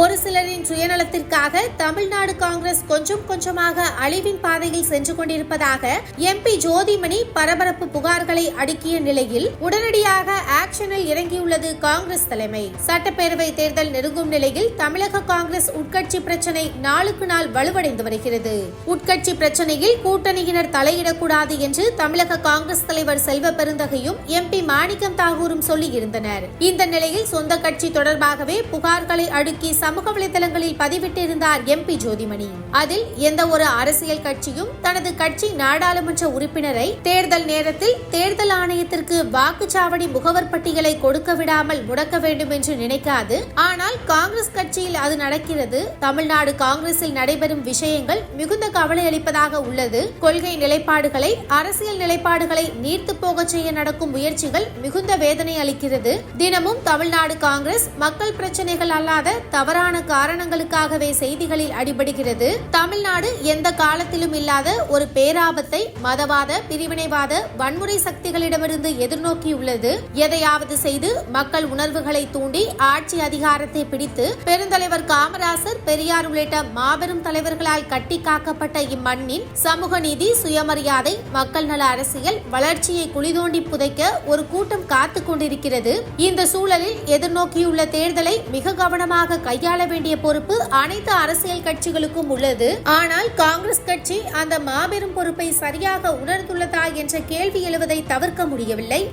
ஒரு சிலரின் சுயநலத்திற்காக தமிழ்நாடு காங்கிரஸ் கொஞ்சம் கொஞ்சமாக அழிவின் பாதையில் சென்று கொண்டிருப்பதாக எம்பி ஜோதிமணி பரபரப்பு புகார்களை அடுக்கிய நிலையில் உடனடியாக ஆக்ஷனில் இறங்கியுள்ளது காங்கிரஸ் தலைமை. சட்டப்பேரவை தேர்தல் நெருங்கும் நிலையில் தமிழக காங்கிரஸ் உட்கட்சி பிரச்சனை நாளுக்கு நாள் வலுவடைந்து வருகிறது. உட்கட்சி பிரச்சனையில் கூட்டணியினர் தலையிடக்கூடாது என்று தமிழக காங்கிரஸ் தலைவர் செல்வ பெருந்தகையும் எம்பி மாணிக்கம் தாகூரும் சொல்லியிருந்தனர். இந்த நிலையில் சொந்த கட்சி தொடர்பாகவே புகார்களை அடுக்கி சமூக வலைதளங்களில் பதிவிட்டிருந்தார் எம்பி ஜோதிமணி. அதில் எந்த ஒரு அரசியல் கட்சியும் தனது கட்சி நாடாளுமன்ற உறுப்பினரை தேர்தல் நேரத்தில் தேர்தல் ஆணையத்திற்கு வாக்குச்சாவடி முகவர் பட்டியலை கொடுக்க விடாமல் முடக்க வேண்டும் என்று நினைக்காது. ஆனால் காங்கிரஸ் கட்சியில் அது நடக்கிறது. தமிழ்நாடு காங்கிரஸில் நடைபெறும் விஷயங்கள் மிகுந்த கவலை அளிப்பதாக உள்ளது. கொள்கை நிலைப்பாடுகளை அரசியல் நிலைப்பாடுகளை நீர்த்து போக செய்ய நடக்கும் முயற்சிகள் மிகுந்த வேதனை அளிக்கிறது. தினமும் தமிழ்நாடு காங்கிரஸ் மக்கள் பிரச்சனைகள் அல்லாத தவறு தவறான காரணங்களுக்காகவே செய்திகளில் அடிபடுகிறது. தமிழ்நாடு எந்த காலத்திலும் இல்லாத ஒரு பேராபத்தை மதவாத பிரிவினைவாத வன்முறை சக்திகளிடமிருந்து எதிர்நோக்கியுள்ளது. எதையாவது செய்து மக்கள் உணர்வுகளை தூண்டி ஆட்சி அதிகாரத்தை பிடித்து பெருந்தலைவர் காமராசர் பெரியார் உள்ளிட்ட மாபெரும் தலைவர்களால் கட்டி காக்கப்பட்ட இம்மண்ணின் சமூக நீதி சுயமரியாதை மக்கள் நல அரசியல் வளர்ச்சியை குளிதோண்டி புதைக்க ஒரு கூட்டம் காத்து கொண்டிருக்கிறது. இந்த சூழலில் எதிர்நோக்கியுள்ள தேர்தலை மிக கவனமாக கை கையாள வேண்டிய பொறுப்பு அனைத்து அரசியல் கட்சிகளுக்கும் உள்ளது. ஆனால் காங்கிரஸ் கட்சி அந்த மாபெரும் பொறுப்பை சரியாக உணர்ந்துள்ளதா என்ற கேள்வி எழுவதை தவிர்க்க முடியவில்லை.